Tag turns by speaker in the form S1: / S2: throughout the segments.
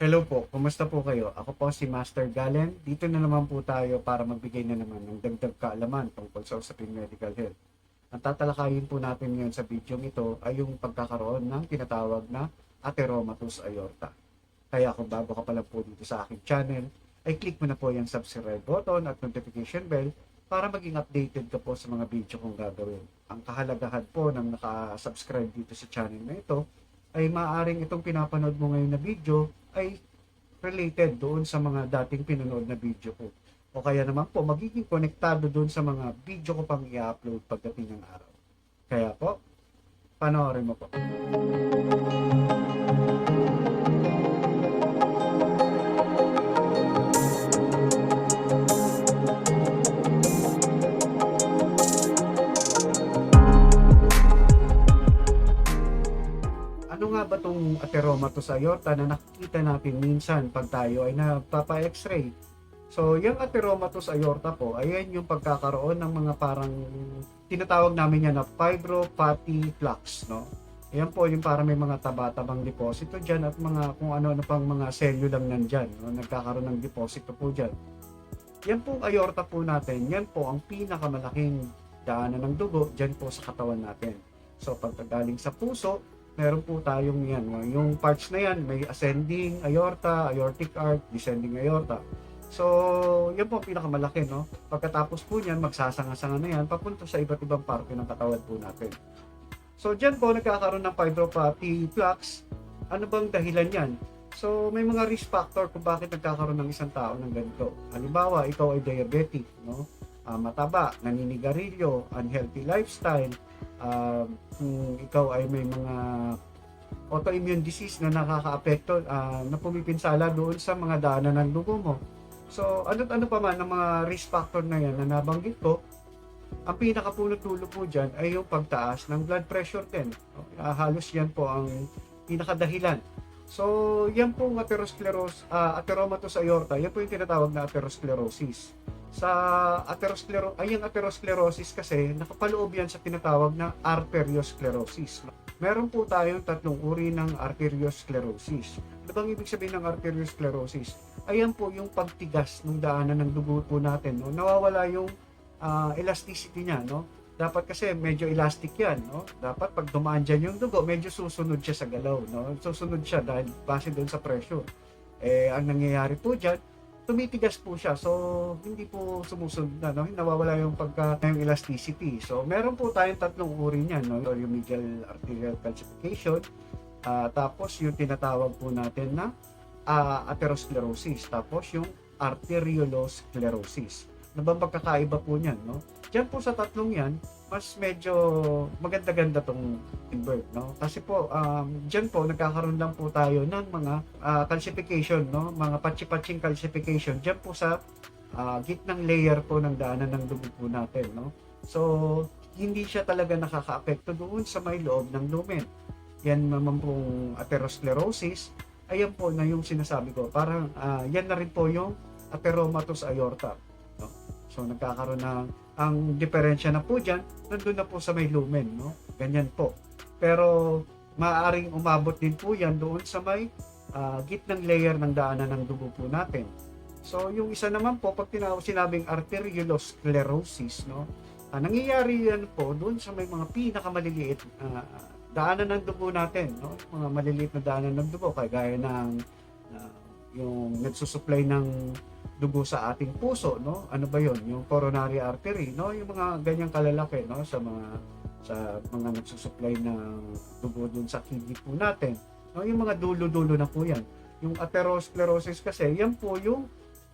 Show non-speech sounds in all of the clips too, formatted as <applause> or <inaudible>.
S1: Hello po, kumusta po kayo? Ako po si Master Galen. Dito na naman po tayo para magbigay na naman ng dagdag kaalaman tungkol sa usaping medical health. Ang tatalakayin po natin ngayon sa video ito ay yung pagkakaroon ng tinatawag na atheromatous aorta. Kaya kung bago ka pa lang po dito sa aking channel, ay click mo na po yung subscribe button at notification bell para maging updated ka po sa mga video kong gagawin. Ang kahalagahan po ng naka-subscribe dito sa channel na ito ay maaaring itong pinapanood mo ngayon na video ay related doon sa mga dating pinanood na video ko. O kaya naman po, magiging konektado doon sa mga video ko pang i-upload pagdating ng araw. Kaya po, panoorin mo po. Atheromatous aorta na nakikita natin minsan pag tayo ay napapa-x-ray? So, yung atheromatous aorta po, ayan yung pagkakaroon ng mga parang tinatawag namin yan na fibropathy plaques, no? Ayan po yung parang may mga taba-tabang deposito dyan at mga kung ano-ano pang mga selyo lang nandyan, no? Nagkakaroon ng deposito po dyan. Yan pong aorta po natin, yan po ang pinakamalaking daanan ng dugo dyan po sa katawan natin. So, pagkagaling sa puso, meron po tayong yan. Yung parts na yan, may ascending aorta, aortic arc, descending aorta. So, yan po ang pinakamalaki, no? Pagkatapos po niyan, magsasanga-sanga na yan, papunta sa iba't ibang parte ng katawan po natin. So, dyan po nagkakaroon ng fibropathy plaques. Ano bang dahilan yan? So, may mga risk factor kung bakit nagkakaroon ng isang tao ng ganito. Halimbawa, ikaw ay diabetic, no? Ah, mataba, naninigarilyo, unhealthy lifestyle, ah, kung ikaw ay may mga autoimmune disease na nakakaapekto ah, na pumipinsala doon sa mga daanan ng dugo mo. So, ano't ano pa man ang mga risk factor na yan na nabanggit ko, ang pinakapunot-dulo po dyan ay yung pagtaas ng blood pressure din. Okay, ah, halos yan po ang pinakadahilan. So, yan po atherosclerosis, uh, atheromatous aorta, yan po yung tinatawag na atherosclerosis. Sa atherosclero ay yung atherosclerosis kasi nakapaloob yan sa tinatawag na arteriosclerosis. Meron po tayong tatlong uri ng arteriosclerosis. Ano bang ibig sabihin ng arteriosclerosis? Ayan po yung pagtigas ng daanan ng dugo po natin. No? Nawawala yung ah, elasticity niya. No? Dapat kasi medyo elastic yan. No? Dapat pag dumaan dyan yung dugo, medyo susunod siya sa galaw. No? Susunod siya dahil base doon sa pressure. Eh, ang nangyayari po dyan, tumitigas po siya. So, hindi po sumusunod na, no? Nawawala yung pagka yung elasticity. So, meron po tayong tatlong uri niyan, no? Yung medial arterial calcification, ah, tapos yung tinatawag po natin na ah, atherosclerosis, tapos yung arteriolosclerosis. Ano bang pagkakaiba po niyan, no? Diyan po sa tatlong yan, mas medyo maganda-ganda tong invert, no? Kasi po, um, diyan po, nagkakaroon lang po tayo ng mga ah, calcification, no? Mga patsi-patsing calcification. Diyan po sa ah, gitnang layer po ng daanan ng dugo po natin, no? So, hindi siya talaga nakaka-apekto doon sa may loob ng lumen. Yan naman pong atherosclerosis, ayan po na yung sinasabi ko. Parang ah, yan na rin po yung atheromatous aorta. So, nagkakaroon ng ang diferensya na po dyan, nandun na po sa may lumen, no? Ganyan po. Pero, maaaring umabot din po yan doon sa may ah, gitnang layer ng daanan ng dugo po natin. So, yung isa naman po, pag tinawag sinabing arteriolosclerosis, no? Ah, nangyayari yan po doon sa may mga pinakamaliliit ah, daanan ng dugo natin, no? Mga maliliit na daanan ng dugo, kagaya ng ah, yung nagsusupply ng dugo sa ating puso, no? Ano ba 'yon? Yung coronary artery, no? Yung mga ganyang kalalaki, no? Sa mga sa mga nagsusupply ng dugo dun sa kidney po natin. No? Yung mga dulo-dulo na po 'yan. Yung atherosclerosis kasi, yan po yung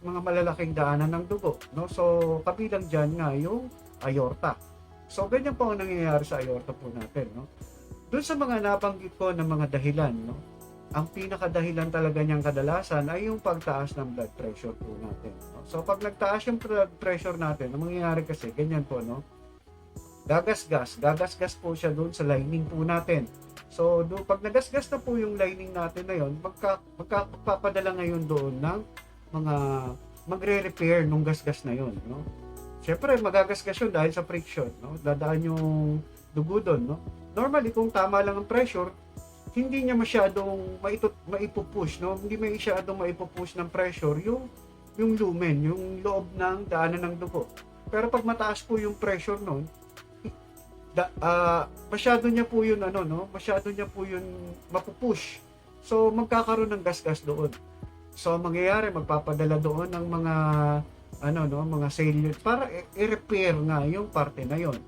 S1: mga malalaking daanan ng dugo, no? So, kabilang diyan nga yung aorta. So, ganyan po ang nangyayari sa aorta po natin, no? Doon sa mga nabanggit ko ng mga dahilan, no? Ang pinakadahilan talaga niyang kadalasan ay yung pagtaas ng blood pressure po natin. no? So pag nagtaas yung blood pressure natin, ang mangyayari kasi, ganyan po, no? Gagasgas, gagasgas po siya doon sa lining po natin. So, do, pag nagasgas na po yung lining natin na yon, magka, magpapadala ngayon doon ng mga magre-repair nung gasgas na yon, no? Siyempre, magagasgas yun dahil sa friction, no? Dadaan yung dugo doon, no? Normally, kung tama lang ang pressure, hindi niya masyadong maitut, maipupush, no? Hindi masyadong maipupush ng pressure yung yung lumen, yung loob ng daanan ng dugo. Pero pag mataas po yung pressure noon, da, ah, masyado niya po yun ano no, masyado niya po yun mapupush. So magkakaroon ng gasgas doon. So ang mangyayari magpapadala doon ng mga ano no, mga cellular para i-repair nga yung parte na yon.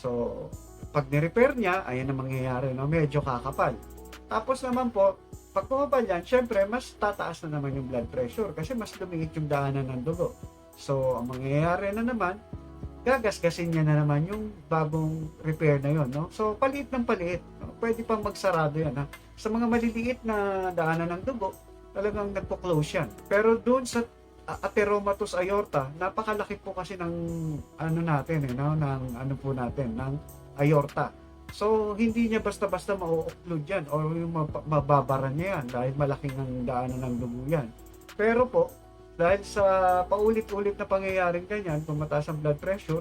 S1: So pag ni-repair niya, ayan ang mangyayari no, medyo kakapal. Tapos naman po, pag bumaba yan, syempre mas tataas na naman yung blood pressure kasi mas lumiit yung daanan ng dugo. So ang mangyayari na naman, gagasgasin niya na naman yung bagong repair na yon no? So, paliit ng paliit. No? Pwede pang magsarado yan. Ha? Sa mga maliliit na daanan ng dugo, talagang nagpo-close yan. Pero doon sa a- atheromatous aorta, napakalaki po kasi ng ano natin, eh, no? ng ano po natin, ng aorta. So, hindi niya basta-basta ma-occlude yan mapa- mababara niya yan dahil malaking ang daanan ng dugo yan. Pero po, dahil sa paulit-ulit na pangyayaring ganyan, kung mataas ang blood pressure,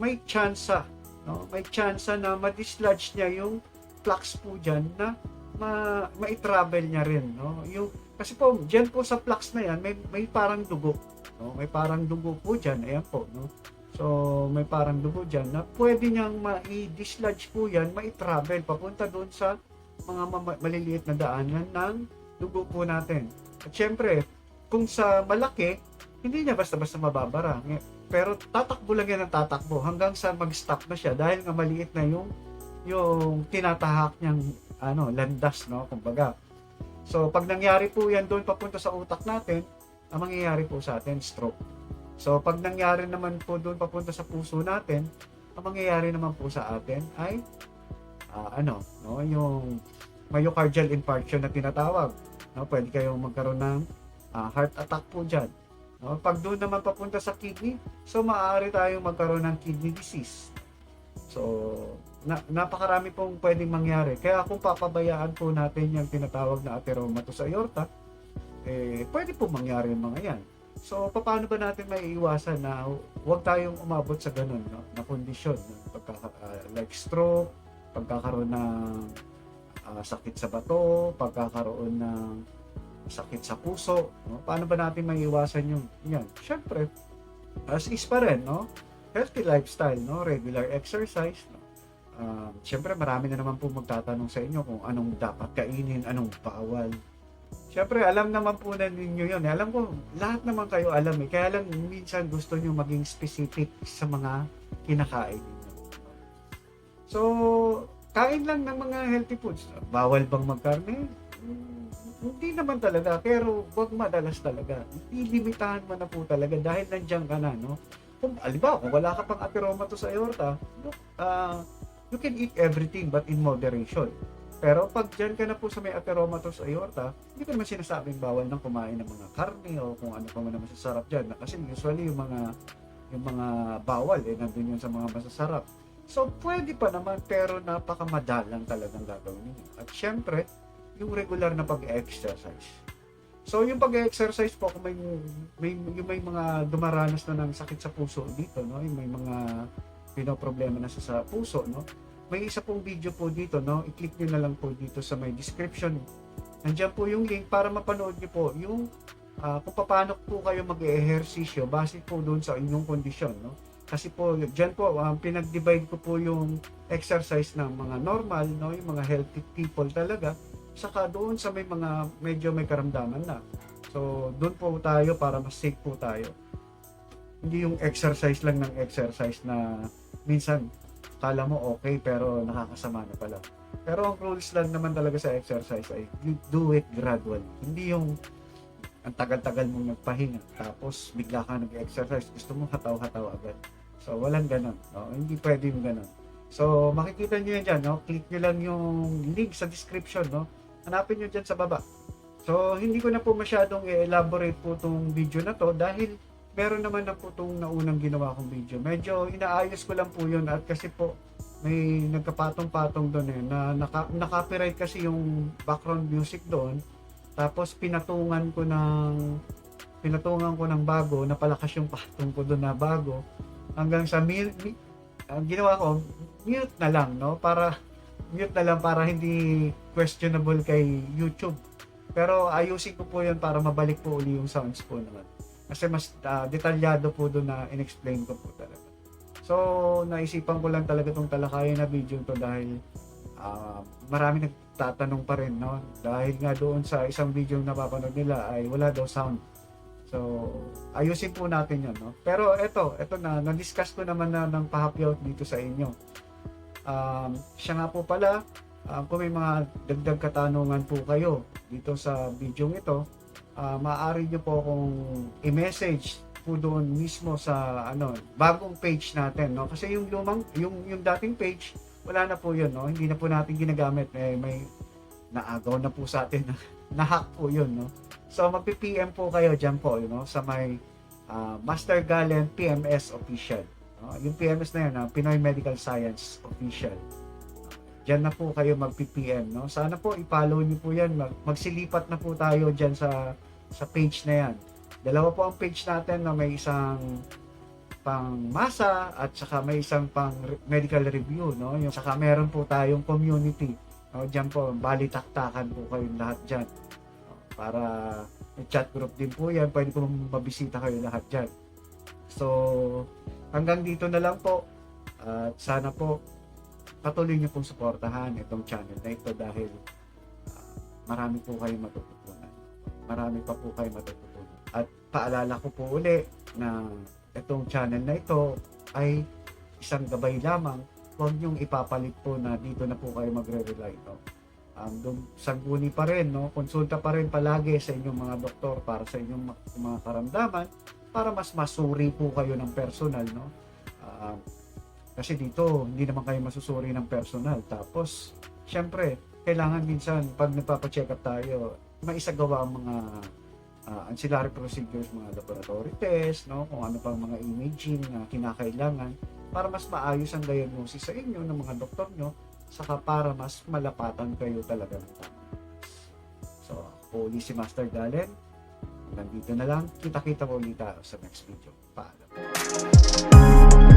S1: may tsansa, no? May tsansa na ma-dislodge niya yung plaques po dyan na ma mai-travel niya rin, no? Yung kasi po diyan po sa plaques na yan, may may parang dugo, no? May parang dugo po diyan, ayan po, no? So, may parang dugo diyan na pwede niyang ma-dislodge po yan, mai-travel papunta doon sa mga maliliit na daanan ng dugo po natin. At syempre, kung sa malaki, hindi niya basta-basta mababara. Pero tatakbo lang yan ng tatakbo hanggang sa mag-stop na siya dahil nga maliit na yung yung tinatahak niyang ano, landas, no, kumbaga. So, pag nangyari po yan doon papunta sa utak natin, ang mangyayari po sa atin, stroke. So, pag nangyari naman po doon papunta sa puso natin, ang mangyayari naman po sa atin ay ah, ano, no, yung myocardial infarction na tinatawag. No, pwede kayong magkaroon ng ah, heart attack po dyan. No? Pag doon naman papunta sa kidney, so maaari tayong magkaroon ng kidney disease. So, na, napakarami pong pwedeng mangyari. Kaya kung papabayaan po natin yung tinatawag na atheromatous aorta, eh, pwede po mangyari yung mga yan. So, paano ba natin may iwasan na huwag tayong umabot sa ganun no? na kondisyon, no? Pagka, ah, like stroke, pagkakaroon ng ah, sakit sa bato, pagkakaroon ng sakit sa puso, no? paano ba natin maiiwasan yung yan? Syempre, as is pa rin, no? Healthy lifestyle, no? Regular exercise, no? Um, Syempre, marami na naman po magtatanong sa inyo kung anong dapat kainin, anong bawal. Syempre, alam naman po na ninyo yun. Alam ko, lahat naman kayo alam eh. Kaya lang, minsan gusto nyo maging specific sa mga kinakain ninyo. So, kain lang ng mga healthy foods. Bawal bang magkarne? Hmm, Hindi naman talaga, pero wag madalas talaga. Ilimitahan mo na po talaga dahil nandiyan ka na, no? Kung, alibaw, kung wala ka pang atheromatous aorta, look, ah, you can eat everything but in moderation. Pero pag dyan ka na po sa may atheromatous aorta, hindi ko naman sinasabing bawal nang kumain ng mga karne o kung ano pa man ang masasarap dyan. Kasi usually yung mga yung mga bawal eh nandun yun sa mga masasarap. So pwede pa naman pero napakamadalang talagang gagawin ninyo. At syempre, yung regular na pag-exercise. So yung pag-exercise po kung may may yung may mga dumaranas na ng sakit sa puso dito, no? Yung may mga pinoproblema na sa, sa puso, no? May isa pong video po dito, no? I-click niyo na lang po dito sa may description. Nandiyan po yung link para mapanood niyo po yung ah, kung paano po kayo mag-ehersisyo base po doon sa inyong kondisyon, no? Kasi po, dyan po, um, pinag-divide ko po yung exercise ng mga normal, no? Yung mga healthy people talaga. Saka doon sa may mga medyo may karamdaman na. So, doon po tayo para mas safe po tayo. Hindi yung exercise lang ng exercise na minsan kala mo okay pero nakakasama na pala. Pero ang rules lang naman talaga sa exercise ay you do it gradually. Hindi yung ang tagal-tagal mong nagpahinga tapos bigla ka nag-exercise gusto mo hataw-hataw agad. So walang ganun. No? Hindi pwede yung ganun. So makikita nyo yan dyan. No? Click nyo lang yung link sa description. No? Hanapin nyo dyan sa baba. So hindi ko na po masyadong i-elaborate po tong video na to dahil meron naman na po itong naunang ginawa kong video. Medyo inaayos ko lang po yun at kasi po may nagkapatong-patong doon eh na naka, copyright kasi yung background music doon tapos pinatungan ko ng pinatungan ko ng bago napalakas yung patong ko doon na bago hanggang sa mi, mi- ang ginawa ko mute na lang no para mute na lang para hindi questionable kay YouTube. Pero ayusin ko po yun para mabalik po uli yung sounds po naman. Kasi mas ah, detalyado po doon na in-explain ko po talaga. So, naisipan ko lang talaga itong talakayan na video to dahil ah, marami nagtatanong pa rin, no? Dahil nga doon sa isang video na napapanood nila ay wala daw sound. So, ayusin po natin yun, no? Pero eto, eto na, na-discuss ko naman na ng pahapyaw dito sa inyo. Um, siya nga po pala, um, kung may mga dagdag katanungan po kayo dito sa video ito, ah, maaari nyo po akong i-message po doon mismo sa ano bagong page natin no? Kasi yung lumang yung yung dating page wala na po yun no? Hindi na po natin ginagamit. Eh, may naagaw na po sa atin. <laughs> Na-hack po yun no? So magpi-PM po kayo diyan po you know, sa may ah, Master Galen PMS official no? yung PMS na yun ah, Pinoy Medical Science official Diyan na po kayo magpi-PM no? Sana po i-follow niyo po yan. Mag- magsilipat na po tayo diyan sa sa page na yan. Dalawa po ang page natin na may isang pang masa at saka may isang pang medical review no? Yung saka meron po tayong community no? Diyan po balitaktakan po kayong lahat diyan. No? para chat group din po yan pwede po mabisita kayo lahat diyan. So hanggang dito na lang po. At sana po patuloy niyo pong suportahan itong channel na ito dahil ah, marami po kayong matututunan marami pa po kayong matututunan at paalala ko po uli na itong channel na ito ay isang gabay lamang. Huwag niyong ipapalit po na dito na po kayo magre-rely. No? Um, dun, sangguni pa rin, no? konsulta pa rin palagi sa inyong mga doktor para sa inyong mga karamdaman para mas masuri po kayo ng personal. No? Um, kasi dito, hindi naman kayo masusuri ng personal. Tapos, syempre, kailangan minsan, pag nagpapacheck up tayo, maisagawa ang mga ah, ancillary procedures, mga laboratory test, no? kung ano pang mga imaging na kinakailangan para mas maayos ang diagnosis sa inyo ng mga doktor nyo saka para mas malapatan kayo talaga ng tama. So, ako uli si Master Galen. Nandito na lang. Kita-kita ko ulit tayo sa next video. Paalam.